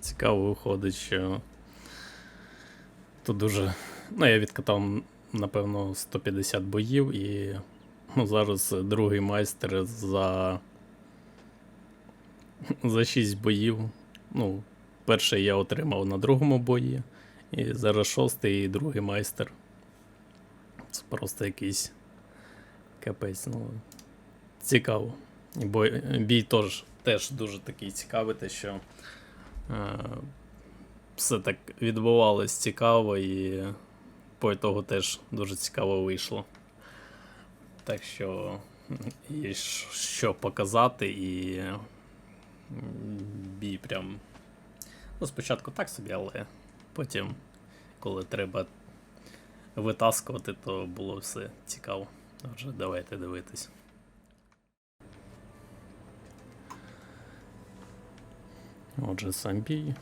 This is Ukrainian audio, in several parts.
цікаво виходить, що тут дуже. Ну, я відкатав, напевно, 150 боїв, і ну, зараз другий майстер за. За 6 боїв. Ну, перший я отримав на другому бої, і зараз шостий і другий майстер. Це просто якийсь капець. Ну, цікаво. І бой, бій теж, теж дуже такий цікавий, те, що все так відбувалось цікаво, і по ітогу теж дуже цікаво вийшло. Так що є що показати, і бій прям. Ну, спочатку так собі, але потім, коли треба витаскувати, то було все цікаво. Отже, давайте дивитись. Отже, сам бій.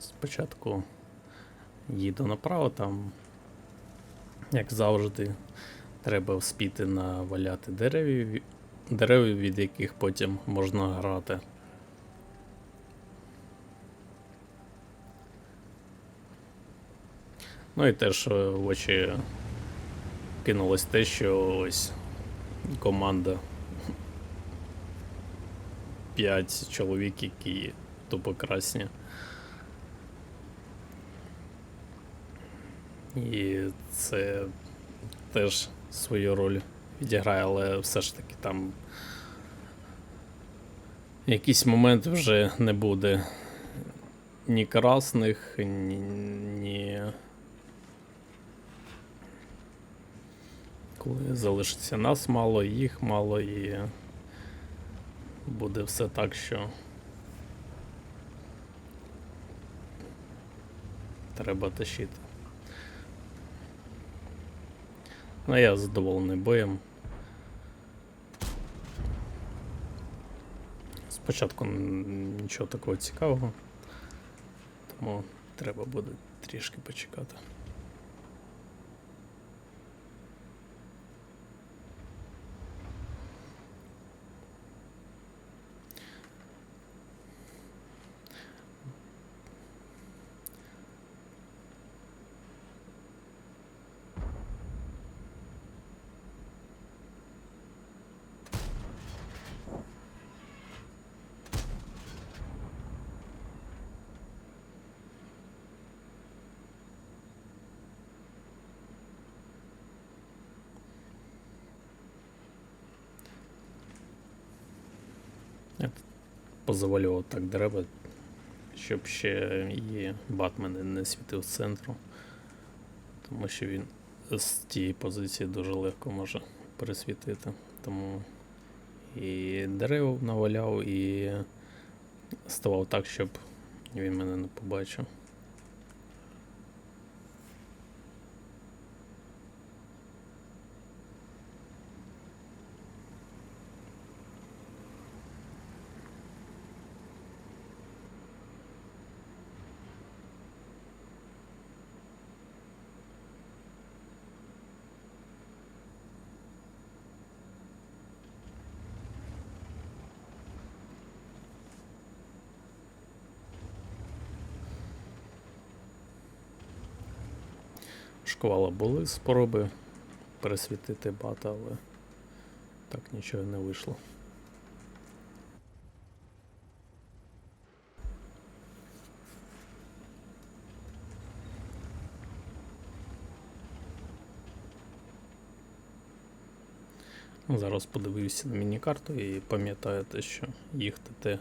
Спочатку їду направо, там, як завжди, треба вспіти наваляти деревів, дерев, від яких потім можна грати. Ну і теж е, в очі кинулось те, що ось команда 5 чоловік, які тупо красні. І це теж свою роль відіграє, але все ж таки там якийсь момент вже не буде ні красних, ні. ні... Коли залишиться нас мало, їх мало і буде все так, що треба тащити. Ну, я задоволений боєм. Спочатку нічого такого цікавого, тому треба буде трішки почекати. Я позавалював так дерева, щоб ще і Батмен не світив з центру. Тому що він з тієї позиції дуже легко може пересвітити. Тому і дерев наваляв, і ставав так, щоб він мене не побачив. Шквала були спроби пересвітити бата, але так нічого не вийшло. Зараз подивився на міні-карту і пам'ятаю те, що їх ТТ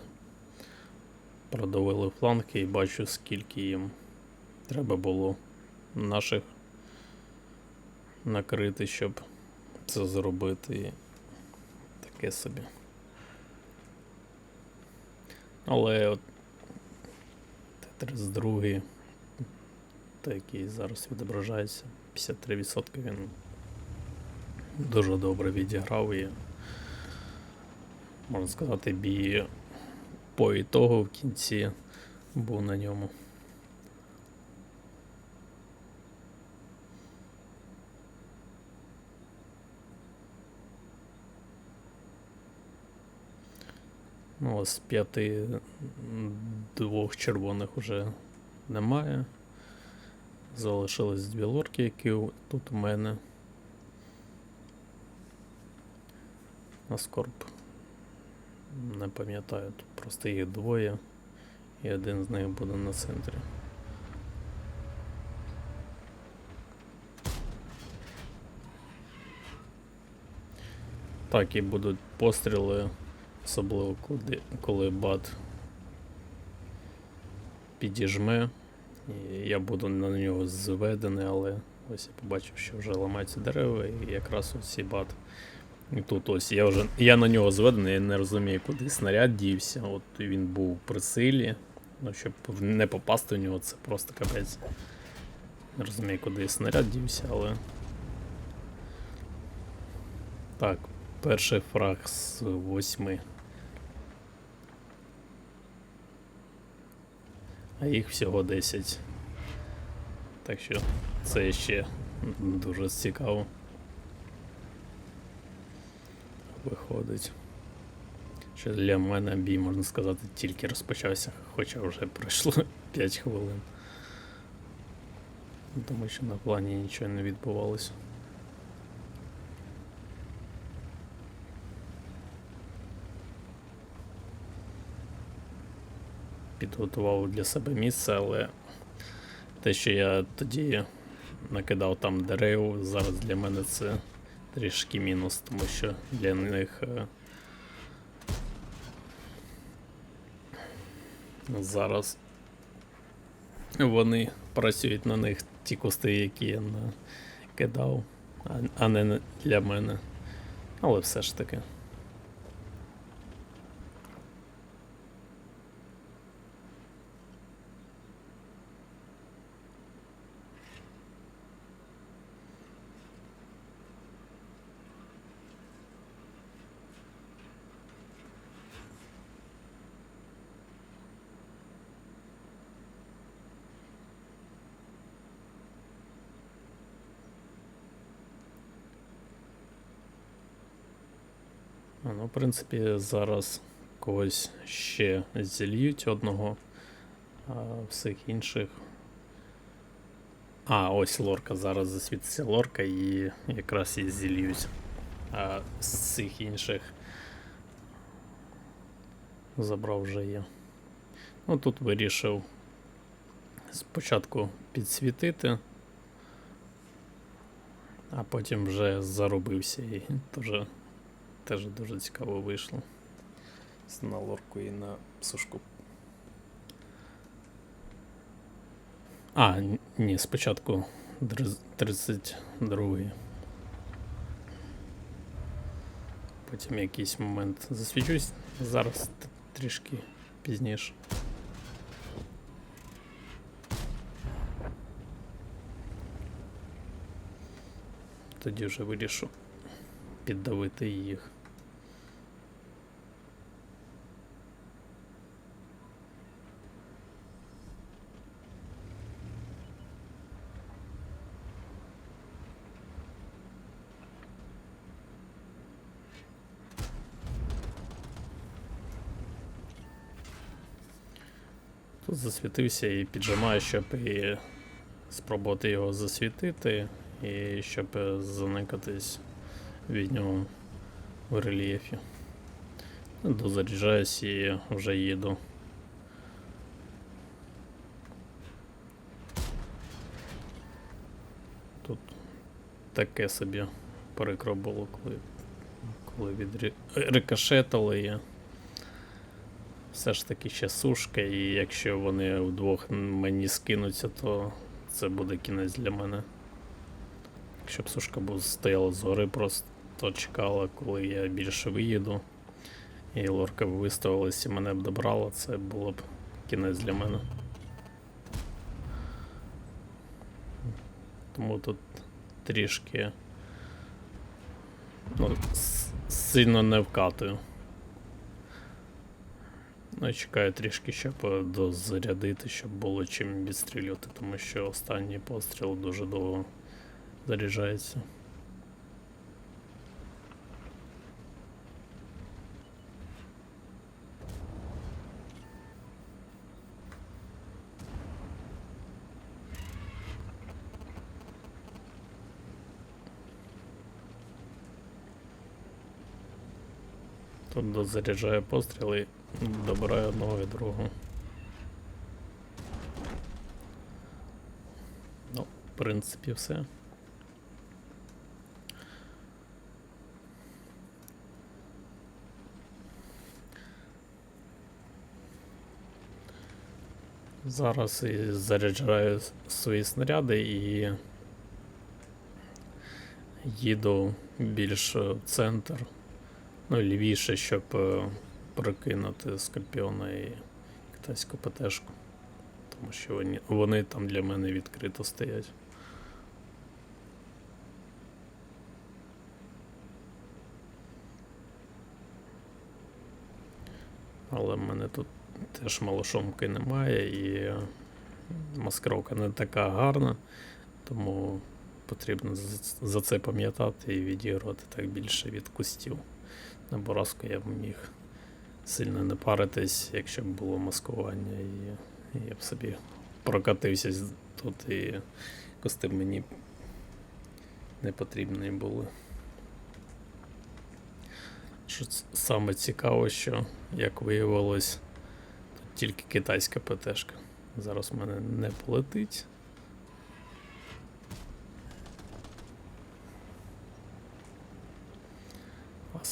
продавили фланги і бачу, скільки їм треба було наших накрити, щоб це зробити. І таке собі. Але от Т-32, той, який зараз відображається, 53% він дуже добре відіграв і можна сказати, бій по ітогу в кінці був на ньому. Ну, ось п'яти двох червоних уже немає. Залишились дві лорки, які тут у мене. Аскорб. Не пам'ятаю, тут просто їх двоє. І один з них буде на центрі. Так, і будуть постріли, особливо коли, бат підіжме. І я буду на нього зведений, але ось я побачив, що вже ламаються дерева, і якраз цей бат. І тут ось я вже я на нього зведений, я не розумію, куди снаряд дівся. От він був при силі. Ну, щоб не попасти в нього, це просто капець. Не розумію, куди снаряд дівся, але. Так, перший фраг з восьми. А їх всього 10. Так що це ще дуже цікаво. Виходить. Що для мене бій, можна сказати, тільки розпочався, хоча вже пройшло 5 хвилин. Тому що на плані нічого не відбувалося. Підготував для себе місце, але те, що я тоді накидав там дерев, зараз для мене це трішки мінус, тому що для них е, зараз вони працюють на них ті кусти, які я накидав, а не для мене. Але все ж таки. Ну, в принципі, зараз когось ще зільють одного, а всіх інших. А, ось лорка. Зараз засвітиться лорка і якраз і зільють. А з цих інших забрав вже я. Ну тут вирішив спочатку підсвітити, а потім вже заробився і теж Теж дуже цікаво вийшло. На лорку і на сушку. А, н- ні, спочатку дриз- 32. Потім якийсь момент засвічусь. Зараз т- трішки пізніше. Тоді вже вирішу Піддавити їх. Тут засвітився і піджимаю, щоб і спробувати його засвітити, і щоб е, заникатись від нього в рельєфі. Дозаряджаюсь і вже їду. Тут таке собі перекро було, коли, коли від рикошетили і все ж таки ще сушка, і якщо вони вдвох мені скинуться, то це буде кінець для мене. Якщо б сушка був стояла згори, просто чекала, коли я більше виїду. І лорка б виставилась і мене б добрала, це було б кінець для мене. Тому тут трішки ну, сильно не вкатую. Ну, чекаю трішки, щоб е, дозарядити, щоб було чим відстрілювати, тому що останній постріл дуже довго заряджається. Тут дозаряджає постріли, добирає одного і другого. Ну, в принципі, все. Зараз і заряджаю свої снаряди і їду більш в центр, ну лівіше, щоб е, прокинути Скорпіона і китайську ПТшку. Тому що вони, вони там для мене відкрито стоять. Але в мене тут теж малошомки немає і маскировка не така гарна, тому потрібно за це пам'ятати і відігрувати так більше від кустів. На Борозку я б міг сильно не паритись, якщо б було маскування, і я б собі прокатився тут і кусти б мені не потрібні були. Що саме цікаво, що як виявилось, тут тільки китайська ПТшка. Зараз в мене не полетить.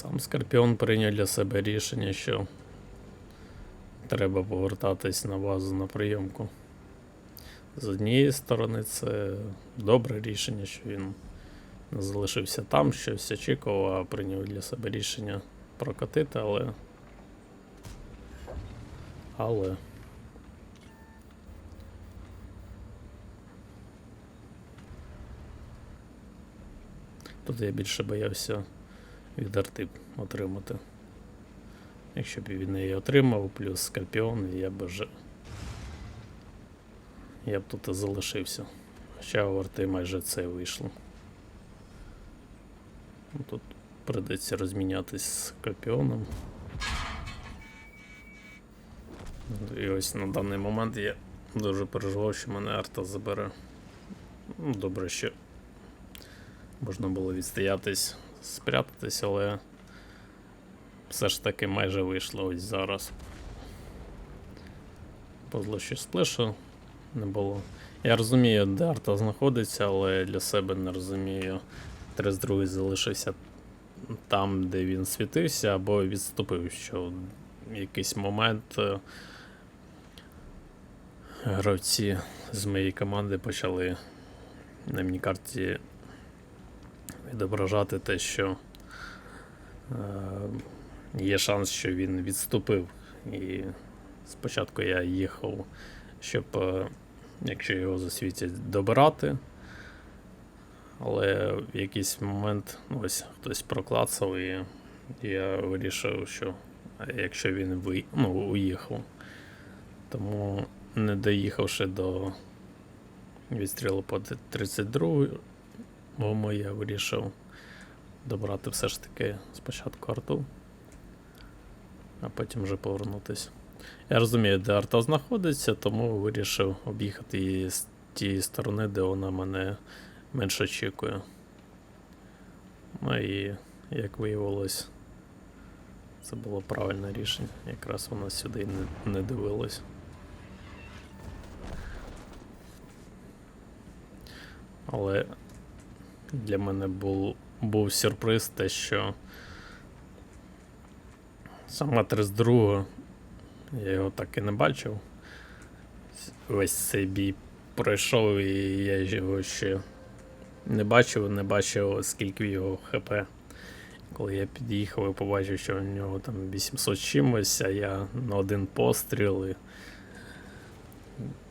Сам Скорпіон прийняв для себе рішення, що треба повертатись на базу на прийомку. З однієї сторони, це добре рішення, що він не залишився там, щось очікував, а прийняв для себе рішення прокатити, але. Але. Тут я більше боявся від арти отримати. Якщо б він її отримав, плюс скорпіон, я б вже. Я б тут і залишився. Хоча у арти майже це вийшло. Тут придеться розмінятись з скорпіоном. І ось на даний момент я дуже переживав, що мене арта забере. Ну, добре, що можна було відстоятись, спрятатись, але все ж таки майже вийшло ось зараз. Позло що сплешу не було. Я розумію, де арта знаходиться, але для себе не розумію. 32 залишився там, де він світився, або відступив, що в якийсь момент е, гравці з моєї команди почали на міні-карті відображати те, що е, є шанс, що він відступив. І спочатку я їхав, щоб, е, якщо його засвітять, добирати. Але в якийсь момент ну, ось хтось проклацав, і я вирішив, що якщо він ви, ну, уїхав. Тому не доїхавши до відстрілу по 32-му, я вирішив добрати все ж таки спочатку арту, а потім вже повернутися. Я розумію, де арта знаходиться, тому вирішив об'їхати її з тієї сторони, де вона мене менш очікує. Ну і як виявилось, це було правильне рішення. Якраз вона сюди не, не дивилась. Але для мене був, був сюрприз те, що сама 32 я його так і не бачив. Весь цей бій пройшов, і я його ще не бачив, не бачив, скільки його ХП. Коли я під'їхав і побачив, що у нього там 800 чимось, а я на один постріл. І...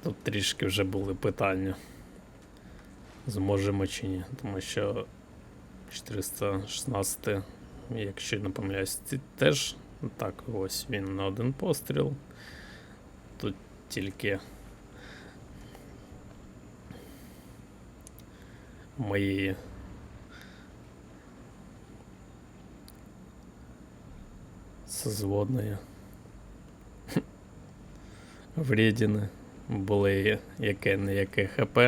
Тут трішки вже були питання. Зможемо чи ні. Тому що 416, якщо не помиляюсь, теж так, ось він на один постріл. Тут тільки мої созводної вредіни були яке не яке ХП,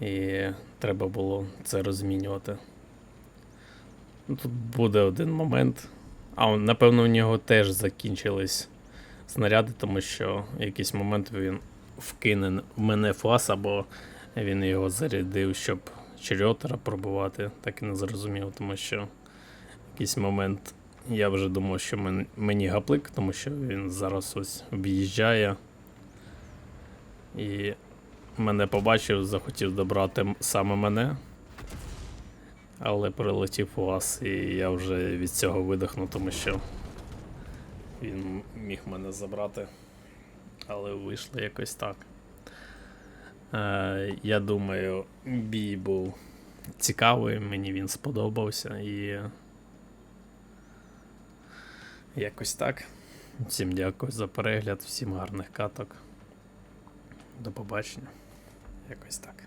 і треба було це розмінювати. Ну, Тут буде один момент, А, напевно, у нього теж закінчились снаряди, тому що в якийсь момент він вкине в мене фас, або він його зарядив, щоб черьотера пробувати. Так і не зрозумів, тому що в якийсь момент я вже думав, що мені гаплик, тому що він зараз ось в'їжджає. І мене побачив, захотів добрати саме мене. Але прилетів у вас, і я вже від цього видихнув, тому що він міг мене забрати. Але вийшло якось так. Е, я думаю, бій був цікавий, мені він сподобався і. Якось так. Всім дякую за перегляд, всім гарних каток. До побачення. Якось так.